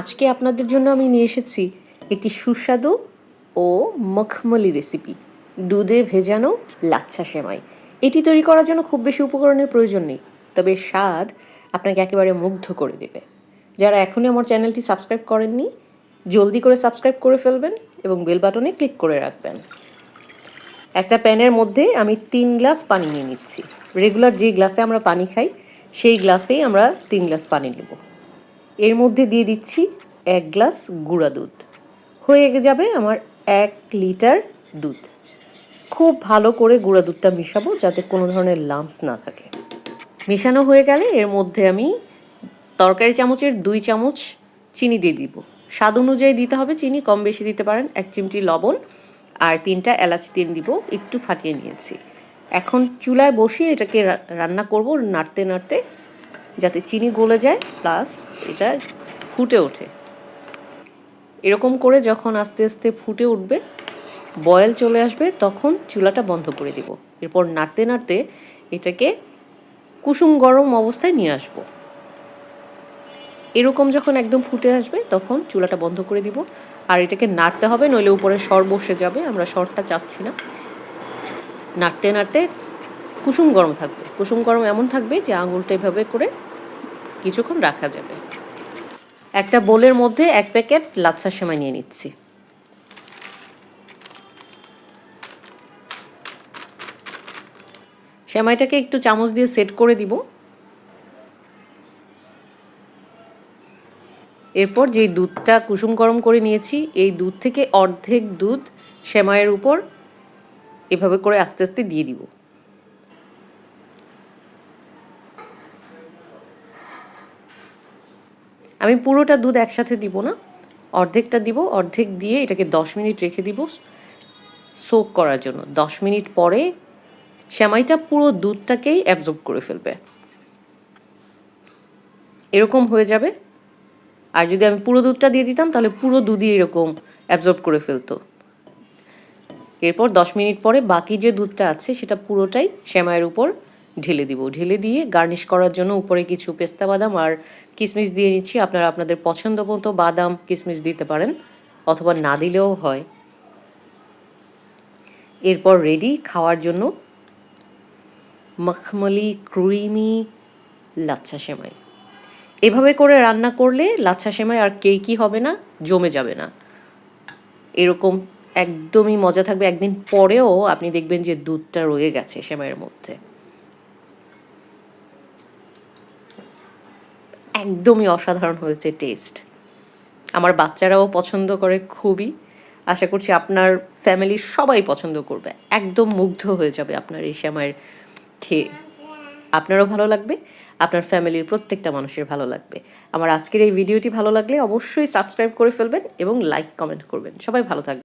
আজকে আপনাদের জন্য আমি নিয়ে এসেছি একটি সুস্বাদু ও মখমলি রেসিপি দুধে ভেজানো লাচ্ছা সেমাই। এটি তৈরি করার জন্য খুব বেশি উপকরণের প্রয়োজন নেই, তবে স্বাদ আপনাকে একেবারে মুগ্ধ করে দেবে। যারা এখনই আমার চ্যানেলটি সাবস্ক্রাইব করেননি, জলদি করে সাবস্ক্রাইব করে ফেলবেন এবং বেল বাটনে ক্লিক করে রাখবেন। একটা প্যানের মধ্যে আমি তিন গ্লাস পানি নিয়ে নিচ্ছি। রেগুলার যে গ্লাসে আমরা পানি খাই, সেই গ্লাসেই আমরা তিন গ্লাস পানি নেব। এর মধ্যে দিয়ে দিচ্ছি এক গ্লাস গুঁড়া দুধ। হয়ে যাবে আমার এক লিটার দুধ। খুব ভালো করে গুঁড়া দুধটা মিশাবো যাতে কোনো ধরনের লাম্পস না থাকে। মেশানো হয়ে গেলে এর মধ্যে আমি তরকারি চামচের দুই চামচ চিনি দিয়ে দিব। স্বাদ অনুযায়ী দিতে হবে চিনি, কম বেশি দিতে পারেন, এক চিমটি লবণ আর তিনটা এলাচ তিন দিব, একটু ফাটিয়ে নিয়েছি। এখন চুলায় বসিয়ে এটাকে রান্না করব, নাড়তে নাড়তে যাতে চিনি গলে যায় প্লাস এটা ফুটে ওঠে। এরকম করে যখন আস্তে আস্তে ফুটে উঠবে বয়েল চলে আসবে, তখন চুলাটা বন্ধ করে দিব। এরপর নাড়তে নাড়তে এটাকে কুসুম গরম অবস্থায় নিয়ে আসব। এরকম যখন একদম ফুটে আসবে, তখন চুলাটা বন্ধ করে দিব। আর এটাকে নাড়তে হবে, নইলে উপরে সর বসে যাবে, আমরা সরটা চাচ্ছি না। নাড়তে নাড়তে কুসুম গরম থাকবে। কুসুম গরম এমন থাকবে যে আঙুলটা এভাবে করে কিছুক্ষণ রাখা যাবে। একটা বোলের মধ্যে এক প্যাকেট লাচ্ছা সেমাই নিয়ে নিচ্ছি। সেমাইটাকে একটু চামচ দিয়ে সেট করে দিব। এরপর যেই দুধটা কুসুম গরম করে নিয়েছি, এই দুধ থেকে অর্ধেক দুধ সেমাইয়ের উপর এভাবে করে আস্তে আস্তে দিয়ে দিব। আমি পুরোটা দুধ একসাথে দিব না। অর্ধেকটা দিব, অর্ধেক দিয়ে এটাকে দশ মিনিট রেখে দিব সোক করার জন্য। দশ মিনিট পরে সেমাইটা পুরো দুধটাকেই অ্যাবজর্ব করে ফেলবে। এরকম হয়ে যাবে। আর যদি আমি পুরো দুধটা দিয়ে দিতাম, তাহলে পুরো দুধই এরকম অ্যাবজর্ব করে ফেলতো। এরপর দশ মিনিট পরে বাকি যে দুধটা আছে, সেটা পুরোটাই সেমাইয়ের উপর ঢেলে দিব। ঢেলে দিয়ে গার্নিশ করার জন্য উপরে কিছু পেস্তা বাদাম আর কিশমিশ দিয়ে নিচ্ছি। আপনারা আপনাদের পছন্দ মতো বাদাম কিশমিশ দিতে পারেন অথবা না দিলেও হয়। এরপর রেডি খাওয়ার জন্য মখমলি ক্রিমি লাচ্ছা সেমাই। এভাবে করে রান্না করলে লাচ্ছা সেমাই আর কেকই হবে না, জমে যাবে না। এরকম একদমই মজা থাকবে। একদিন পরেও আপনি দেখবেন যে দুধটা রয়ে গেছে সেমাইয়ের মধ্যে। একদমই অসাধারণ হয়েছে টেস্ট আমার বাচ্চারাও পছন্দ করে খুবই। আশা করছি আপনার ফ্যামিলির সবাই পছন্দ করবে। একদম মুগ্ধ হয়ে যাবে আপনার এই সেমাইয়ের খেয়ে। আপনারও ভালো লাগবে, আপনার ফ্যামিলির প্রত্যেকটা মানুষের ভালো লাগবে। আমার আজকের এই ভিডিওটি ভালো লাগলে অবশ্যই সাবস্ক্রাইব করে ফেলবেন এবং লাইক কমেন্ট করবেন। সবাই ভালো থাকবে